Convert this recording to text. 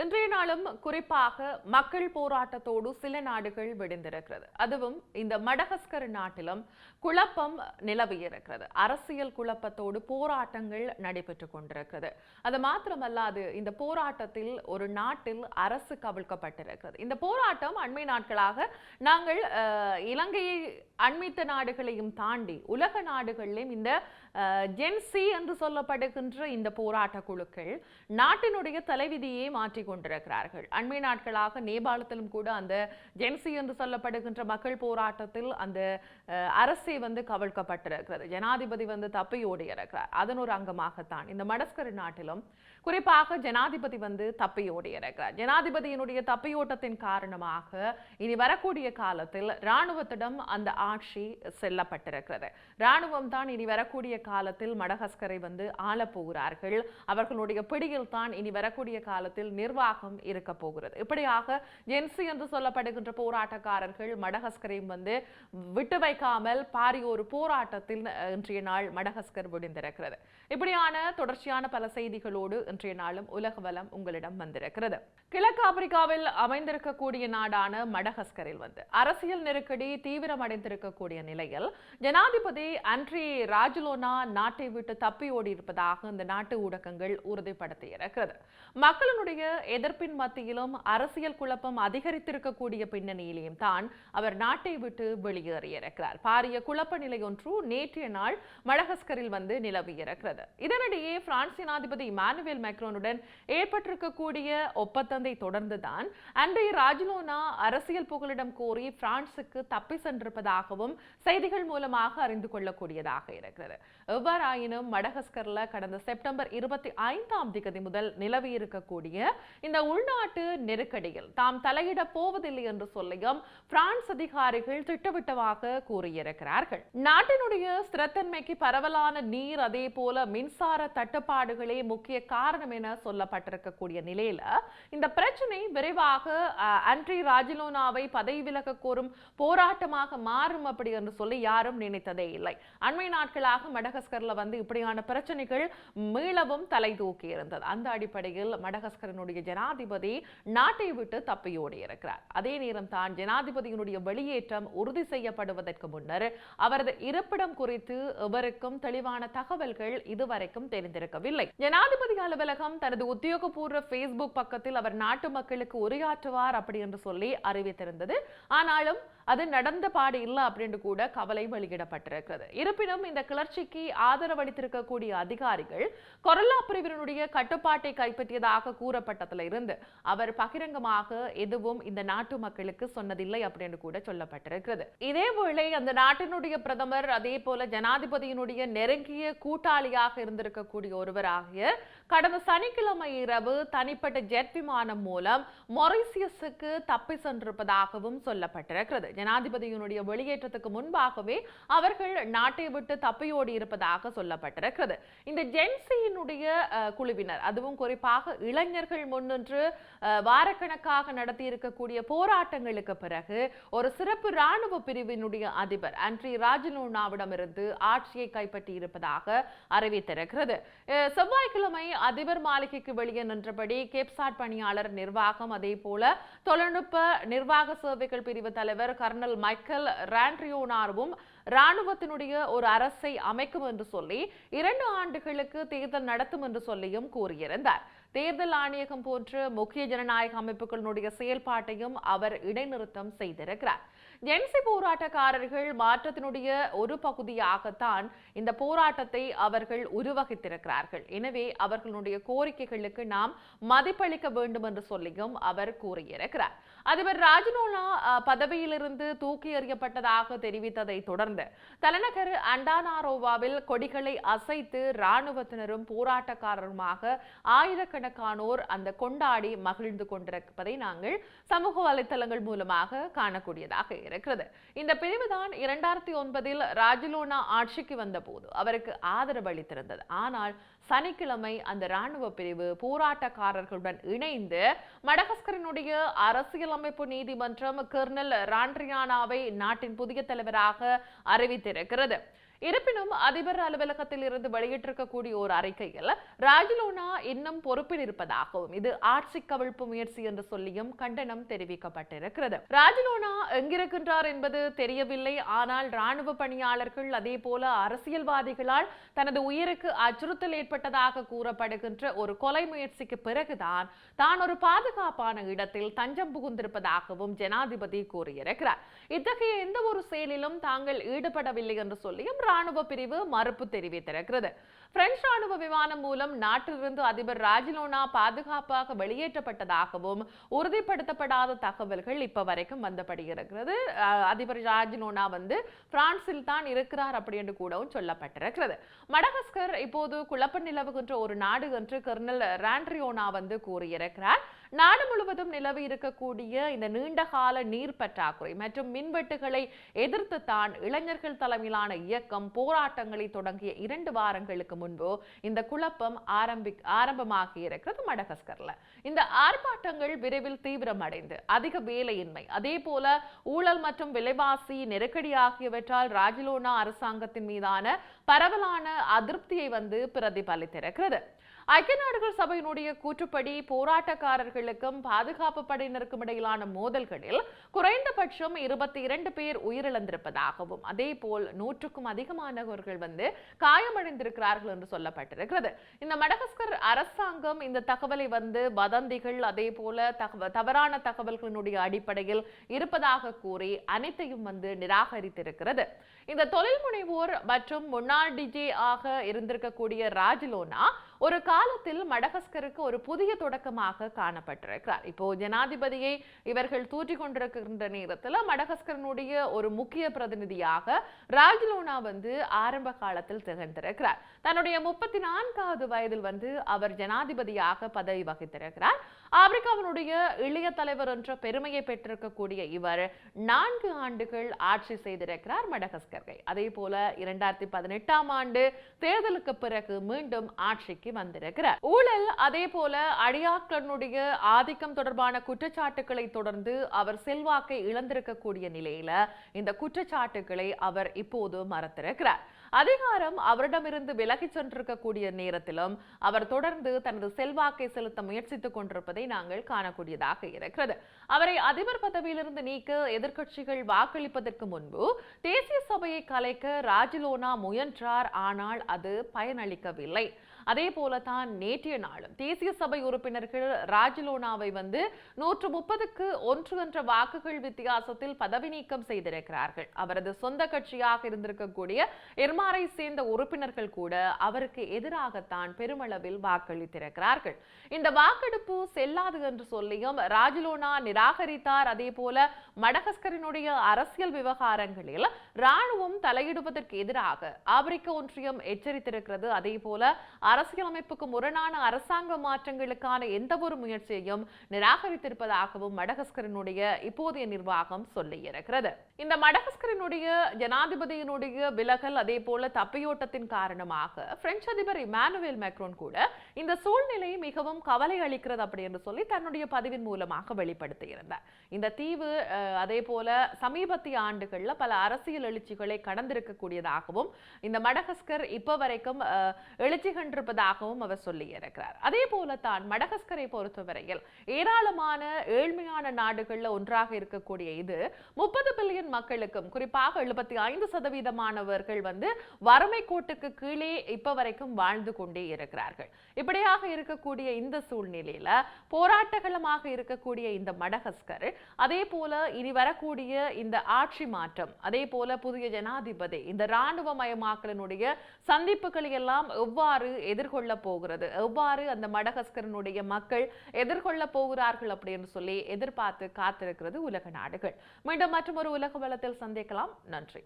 இன்றைய நாளும் குறிப்பாக மக்கள் போராட்டத்தோடு சில நாடுகள் விடுந்திருக்கிறது. அதுவும் இந்த மடகஸ்கர் நாட்டிலும் குழப்பம் நிலவியிருக்கிறது அரசியல் குழப்பத்தோடு போராட்டங்கள் நடைபெற்றுக் கொண்டிருக்கிறது. அது மாத்திரமல்லாது இந்த போராட்டத்தில் ஒரு நாட்டில் அரசு கவிழ்க்கப்பட்டிருக்கிறது. இந்த போராட்டம் அண்மை நாட்களாக நாங்கள் இலங்கையை அண்மித்த நாடுகளையும் தாண்டி உலக நாடுகளிலும் இந்த ஜென்சி என்று சொல்லப்படுகின்ற இந்த போராட்ட குழுக்கள் நாட்டினுடைய தலைவிதியை மாற்றிக் கொண்டிருக்கிறார்கள். அண்மை நாட்களாக நேபாளத்திலும் கூட அந்த ஜென்சி என்று சொல்லப்படுகின்ற மக்கள் போராட்டத்தில் அந்த அரசை அரசே வந்து கவிழ்க்கப்பட்டிருக்கிறது. ஜனாதிபதி வந்து தப்பியோடி இருக்கிறார் அதன் ஒரு அங்கமாகத்தான். இந்த மடஸ்கர் நாட்டிலும் குறிப்பாக ஜனாதிபதி வந்து தப்பியோடி இருக்கிறார் ஜனாதிபதியினுடைய தப்பியோட்டத்தின் காரணமாக இனி வரக்கூடிய காலத்தில் இராணுவத்திடம் அந்த ஆட்சி செல்லப்பட்டிருக்கிறது. இராணுவம் தான் இனி வரக்கூடிய காலத்தில் மடகஸ்கரை வந்து ஆளப் போகிறார்கள். அவர்களுடைய பிடியில் தான் இனி வரக்கூடிய காலத்தில் நிர்வாகம் இருக்க போகிறது. இப்படியாக ஜென்சி என்று சொல்லப்படுகின்ற போராட்டக்காரர்கள் மடகஸ்கரையும் வந்து விட்டு வைக்காமல் பாரி ஒரு போராட்டத்தில் இன்றைய நாள் மடகஸ்கர் விடுந்திருக்கிறது இப்படியான தொடர்ச்சியான பல செய்திகளோடு இன்றைய நாளும் உலக வலம் உங்களிடம் வந்திருக்கிறது. கிழக்கு ஆப்பிரிக்காவில் அமைந்திருக்கக்கூடிய நாடான மடகஸ்கரில் வந்து அரசியல் நெருக்கடி தீவிரமடைந்திருக்கக்கூடிய நிலையில் ஜனாதிபதி அன்ரி ராஜலோனா நாட்டை விட்டு தப்பி ஓடி இருப்பதாக இந்த நாட்டு ஊடகங்கள் உறுதிப்படுத்தி இருக்கிறது மக்களினுடைய எதிர்ப்பின் மத்தியிலும் அரசியல் குழப்பம் அதிகரித்திருக்கக்கூடிய பின்னணியிலையும் தான் அவர் நாட்டை விட்டு வெளியேறியிருக்கிறார். பாரிய குழப்ப நிலை ஒன்று நேற்றைய நாள் மடகஸ்கரில் வந்து நிலவியிருக்கிறது. இதனிடையே பிரான்ஸ் ஜனாதிபதி இமானுவேல் மேக்ரோனுடன் ஏற்பட்டிருக்கக்கூடிய ஒப்பந்தத்தை தொடர்ந்துதான் அன்றைய ராஜ்லோனா அரசியல் புகலிடம் கோரி பிரான்சுக்கு தப்பி சென்றிருப்பதாகவும் செய்திகள் மூலமாக அறிந்து கொள்ளக்கூடியதாக இருக்கிறது. எவ்வாறாயினும் மடகஸ்கர்ல கடந்த செப்டம்பர் இருபத்தி ஐந்தாம் திகதி முதல் நிலவி இருக்கக்கூடிய இந்த உள்நாட்டு நெருக்கடியில் தாம் தலையிட போவதில்லை என்று சொல்லியும் பிரான்ஸ் அதிகாரிகள் திட்டவட்டமாக கூறியிருக்கிறார்கள். நாட்டினுடைய ஸ்திரத்தன்மைக்கு பரவலான நீர் அதே போல மின்சார தட்டுப்பாடுகளே முக்கிய காரணம் காரணம் என சொல்லப்பட்டிருக்கக்கூடிய நிலையில இந்த பிரச்சனை விரைவாக அஹ், ராஜிலோனாவை பதவி விலக கோரும் போராட்டமாக மாறும் அப்படி என்று சொல்லி யாரும் நினைத்ததே இல்லை. அண்மை நாட்களாக மடகஸ்கர்ல வந்து இப்படியான பிரச்சனைகள் மீளவும் தலை தூக்கி இருந்தது. அந்த அடிப்படையில் மடகஸ்கரனுடைய ஜனாதிபதி நாட்டை விட்டு தப்பியோடி இருக்கிறார். அதே நேரம் தான் ஜனாதிபதியினுடைய வெளியேற்றம் உறுதி செய்யப்படுவதற்கு முன்னர் அவரது இருப்பிடம் குறித்து எவருக்கும் தெளிவான தகவல்கள் இதுவரைக்கும் தெரிந்திருக்கவில்லை. ஜனாதிபதி அலுவலகம் தனது உத்தியோகபூர்வ ஃபேஸ்புக் பக்கத்தில் அவர் நாட்டு மக்களுக்கு உரையாற்றுவார் அப்படி என்று சொல்லி அறிவித்திருந்தது. ஆனாலும் அது நடந்த பாடு இல்லை அப்படின்னு கூட கவலை வெளியிடப்பட்டிருக்கிறது. இருப்பினும் இந்த கிளர்ச்சிக்கு ஆதரவளித்திருக்கக்கூடிய அதிகாரிகள் கொரல்லா பிரிவினுடைய கட்டுப்பாட்டை கைப்பற்றியதாக கூறப்பட்டதுல இருந்து அவர் பகிரங்கமாக எதுவும் இந்த நாட்டு மக்களுக்கு சொன்னதில்லை அப்படின்னு கூட சொல்லப்பட்டிருக்கிறது. இதேவேளை அந்த நாட்டினுடைய பிரதமர் அதே போல ஜனாதிபதியினுடைய நெருங்கிய கூட்டாளியாக இருந்திருக்கக்கூடிய ஒருவராகிய கடந்த சனிக்கிழமை இரவு தனிப்பட்ட ஜெட் விமானம் மூலம் மொரிசியஸுக்கு தப்பி சென்றிருப்பதாகவும் சொல்லப்பட்டிருக்கிறது. ஜனாதிபதியினுடைய வெளியேற்றத்துக்கு முன்பாகவே அவர்கள் நாட்டை விட்டு தப்பியோடி இருப்பதாக சொல்லப்பட்டிருக்கிறது. இந்த ஜென்சியினுடைய குழுவினர் அதுவும் குறிப்பாக இளைஞர்கள் முன்னின்று வாரக்கணக்காக நடத்தி இருக்கக்கூடிய போராட்டங்களுக்கு பிறகு ஒரு சிறப்பு ராணுவ பிரிவினுடைய அதிபர் அன்ரி ராஜலூனாவிடமிருந்து ஆட்சியை கைப்பற்றி இருப்பதாக அறிவித்திருக்கிறது செவ்வாய்க்கிழமை அதிபர் மாளிகைக்கு வெளியே நின்றபடி கேப்சாட் பணியாளர் நிர்வாகம் அதே போல தொழில்நுட்ப நிர்வாக சேவைகள் பிரிவு தலைவர் கர்னல் மைக்கேல் ராண்ட்ரியோனாரும் ராணுவத்தினுடைய ஒரு அரசை அமைக்கும் என்று சொல்லி இரண்டு ஆண்டுகளுக்கு தேர்தல் நடத்தும் என்று சொல்லியும் கூறியிருந்தார். தேர்தல் ஆணையகம் போன்ற முக்கிய ஜனநாயக அமைப்புகளினுடைய செயல்பாட்டையும் அவர் இடைநிறுத்தம் செய்திருக்கிறார். ஜென்சி போராட்டக்காரர்கள் மாற்றத்தினுடைய ஒரு பகுதியாகத்தான் இந்த போராட்டத்தை அவர்கள் உருவகித்திருக்கிறார்கள். எனவே அவர்களுடைய கோரிக்கைகளுக்கு நாம் மதிப்பளிக்க வேண்டும் என்று சொல்லியும் அவர் கூறியிருக்கிறார். அதிபர் ராஜினோலா பதவியிலிருந்து தூக்கி எறியப்பட்டதாக தெரிவித்ததை தொடர்ந்து தலைநகர் அண்டானாரோவாவில் கொடிகளை அசைத்து ராணுவத்தினரும் போராட்டக்காரருமாக ஆயிரக்கணக்கானோர் அந்த கொண்டாடி மகிழ்ந்து கொண்டிருப்பதை நாங்கள் சமூக வலைத்தளங்கள் மூலமாக காணக்கூடியதாக இருக்கிறது. இந்த பிரிவுதான் இரண்டாயிரத்தி ஒன்பதில் ராஜிலோனா ஆட்சிக்கு வந்தபோது அவருக்கு ஆதரவு அளித்திருந்தது. ஆனால் சனிக்கிழமை அந்த ராணுவ பிரிவு போராட்டக்காரர்களுடன் இணைந்து மடகஸ்கரினுடைய அரசியலமைப்பு நீதிமன்றம் கர்னல் ராண்ட்ரியானாவை நாட்டின் புதிய தலைவராக அறிவித்திருக்கிறது. இருப்பினும் அதிபர் அலுவலகத்தில் இருந்து வெளியிட்டிருக்கக்கூடிய ஒரு அறிக்கையில் ராஜலோனா இன்னும் பொறுப்பில் இருப்பதாகவும் இது ஆட்சி கவிழ்ப்பு முயற்சி என்று சொல்லியும் கண்டனம் தெரிவிக்கப்பட்டிருக்கிறது. ராஜலோனா எங்கிருக்கின்றார் என்பது தெரியவில்லை. ஆனால் ராணுவ பணியாளர்கள் அதே போல அரசியல்வாதிகளால் தனது உயிருக்கு அச்சுறுத்தல் ஏற்பட்டதாக கூறப்படுகின்ற ஒரு கொலை முயற்சிக்கு பிறகுதான் தான் ஒரு பாதுகாப்பான இடத்தில் தஞ்சம் புகுந்திருப்பதாகவும் ஜனாதிபதி கூறியிருக்கிறார். இத்தகைய எந்த ஒரு செயலிலும் தாங்கள் ஈடுபடவில்லை என்று சொல்லியும் ராணுவ பிரிவு மறுப்பு தெரிவித்திருக்கிறது. பிரெஞ்சு ராணுவ விமானம் மூலம் நாட்டிலிருந்து அதிபர் ராஜிலோனா பாதுகாப்பாக வெளியேற்றப்பட்டதாகவும் உறுதிப்படுத்தப்படாத தகவல்கள் இப்ப வரைக்கும் வந்தபடி இருக்கிறது அதிபர் ராஜிலோனா வந்து பிரான்சில் தான் இருக்கிறார் அப்படி என்று கூடவும் சொல்லப்பட்டிருக்கிறது. மடகஸ்கர் இப்போது குழப்ப நிலவுகின்ற ஒரு நாடு என்று கர்னல் ராண்ட்ரியோனா வந்து கூறியிருக்கிறார். நாடு முழுவதும் நிலவி இருக்கக்கூடிய இந்த நீண்ட கால நீர் பற்றாக்குறை மற்றும் மின்வெட்டுகளை எதிர்த்து தான் இளைஞர்கள் தலைமையிலான இயக்கம் போராட்டங்களை தொடங்கிய இரண்டு வாரங்களுக்கு முன்பு இந்த குழப்பம் ஆரம்பி ஆரம்பமாகி இருக்கிறது மடகஸ்கர்ல. இந்த ஆர்ப்பாட்டங்கள் விரைவில் தீவிரமடைந்து அதிக வேலையின்மை அதே போல ஊழல் மற்றும் விலைவாசி நெருக்கடி ஆகியவற்றால் ராஜிலோனா அரசாங்கத்தின் மீதான பரவலான அதிருப்தியை வந்து பிரதிபலித்திருக்கிறது. ஐக்கிய நாடுகள் சபையினுடைய கூற்றுப்படி போராட்டக்காரர்களுக்கும் பாதுகாப்பு படையினருக்கும் இடையிலான மோதல்களில் குறைந்தபட்சம் இருபத்தி இரண்டு பேர் உயிரிழந்திருப்பதாகவும் அதே போல் நூற்றுக்கும் அதிகமானவர்கள் வந்து காயமடைந்திருக்கிறார்கள் என்று சொல்லப்பட்டிருக்கிறது. இந்த மடகஸ்கர் அரசாங்கம் இந்த தகவலை வந்து வதந்திகள் அதே போல தகவ தவறான தகவல்களினுடைய அடிப்படையில் இருப்பதாக கூறி அனைத்தையும் வந்து நிராகரித்திருக்கிறது. இந்த தொழில் முனைவோர் மற்றும் முன்னாள் டிஜே ஆக இருந்திருக்கக்கூடிய ராஜிலோனா ஒரு காலத்தில் மடகஸ்கருக்கு ஒரு புதிய தொடக்கமாக காணப்பட்டிருக்கிறார். இப்போ ஜனாதிபதியை இவர்கள் தூற்றி கொண்டிருக்கின்ற நேரத்தில் மடகஸ்கரனுடைய ஒரு முக்கிய பிரதிநிதியாக ராஜ்லோனா வந்து ஆரம்ப காலத்தில் திகழ்ந்திருக்கிறார். தன்னுடைய முப்பத்தி நான்காவது வயதில் வந்து அவர் ஜனாதிபதியாக பதவி வகித்திருக்கிறார். ஆப்பிரிக்காவினுடைய இளைய தலைவர் என்ற பெருமையை பெற்றிருக்கக்கூடிய இவர் நான்கு ஆண்டுகள் ஆட்சி செய்திருக்கிறார் மடகஸ்கரை அதே போல இரண்டாயிரத்தி பதினெட்டாம் ஆண்டு தேர்தலுக்கு பிறகு மீண்டும் ஆட்சிக்கு வந்திருக்கிறார். ஊழல் அதே போல அடியாக்களுடைய ஆதிக்கம் தொடர்பான குற்றச்சாட்டுகளை தொடர்ந்து அவர் செல்வாக்கை இழந்திருக்கக்கூடிய நிலையில இந்த குற்றச்சாட்டுகளை அவர் இப்போது மறத்திருக்கிறார். அதிகாரம் அவரிடமிருந்து விலகி சென்றிருக்கக்கூடிய நேரத்திலும் அவர் தொடர்ந்து தனது செல்வாக்கை செலுத்த முயற்சித்துக் கொண்டிருப்பதை நாங்கள் காணக்கூடியதாக இருக்கிறது. அவரை அதிபர் பதவியிலிருந்து நீக்க எதிர்க்கட்சிகள் வாக்களிப்பதற்கு முன்பு தேசிய சபையை கலைக்க ராஜிலோனா முயன்றார் ஆனால் அது பயனளிக்கவில்லை. அதே போலதான் நேற்றைய நாளும் தேசிய சபை உறுப்பினர்கள் ராஜிலோனாவை வந்து நூற்று முப்பதுக்கு ஒன்று என்ற வாக்குகள் வித்தியாசத்தில் பதவி நீக்கம் செய்திருக்கிறார்கள். அவரது சொந்த கட்சியாக இருந்திருக்கக்கூடிய எர்மாரை சேர்ந்த உறுப்பினர்கள் கூட அவருக்கு எதிராகத்தான் பெருமளவில் வாக்களித்திருக்கிறார்கள். இந்த வாக்கெடுப்பு செல் செல்லாது என்று சொல்லியும் ராஜிலோனா நிராகரித்தார். அதே போல மடகஸ்கரினுடைய அரசியல் விவகாரங்களில் ராணுவம் தலையிடுவதற்கு எதிராக ஆப்பிரிக்க ஒன்றியம் எச்சரித்திருக்கிறது. அதே போல அரசியலமைப்புக்கு முரணான அரசாங்க மாற்றங்களுக்கான எந்த ஒரு முயற்சியையும் நிராகரித்திருப்பதாகவும் மடகஸ்கரினுடைய இப்போதைய நிர்வாகம் சொல்லியிருக்கிறது. இந்த மடகஸ்கரினுடைய ஜனாதிபதியினுடைய விலகல் அதே போல தப்பியோட்டத்தின் காரணமாக பிரெஞ்சு அதிபர் இமானுவேல் மேக்ரோன் கூட இந்த சூழ்நிலை மிகவும் கவலை அளிக்கிறது அப்படி என்று சொல்லி தன்னுடைய பதிவின் மூலமாக வெளிப்படுத்தியிருந்தார். இந்த தீவு அதே போல சமீபத்திய ஆண்டுகளில் பல அரசியல் எழுச்சிகளை கடந்திருக்கக்கூடியதாகவும் இந்த மடகஸ்கர் இப்போ வரைக்கும் எழுச்சி கண்டிருப்பதாகவும் அவர் சொல்லி இருக்கிறார் அதே போல தான் மடகஸ்கரை பொறுத்தவரையில் ஏராளமான ஏழ்மையான நாடுகளில் ஒன்றாக இருக்கக்கூடிய இது முப்பது பில்லியன் மக்களுக்கும் குறிப்பாக எழுபத்தி ஐந்து சதவீதமானவர்கள் வந்து வறுமை கோட்டுக்கு கீழே இப்போ வரைக்கும் வாழ்ந்து கொண்டே இருக்கிறார்கள். இப்படியாக இருக்கக்கூடிய இந்த சூழ்நிலையில போராட்டகளமாக இருக்கக்கூடிய இந்த மடகஸ்கர் அதே போல இனி வரக்கூடிய இந்த ஆட்சி மாற்றம் அதே போல புதிய ஜனாதிபதி இந்த இராணுவமயமாக்கலினுடைய சந்திப்புகளை எல்லாம் எவ்வாறு எதிர்கொள்ள போகிறது? எவ்வாறு அந்த மடகஸ்கரனுடைய மக்கள் எதிர்கொள்ள போகிறார்கள் அப்படின்னு சொல்லி எதிர்பார்த்து காத்திருக்கிறது உலக நாடுகள். மீண்டும் மற்றும் ஒரு உலக வளத்தில் சந்திக்கலாம். நன்றி.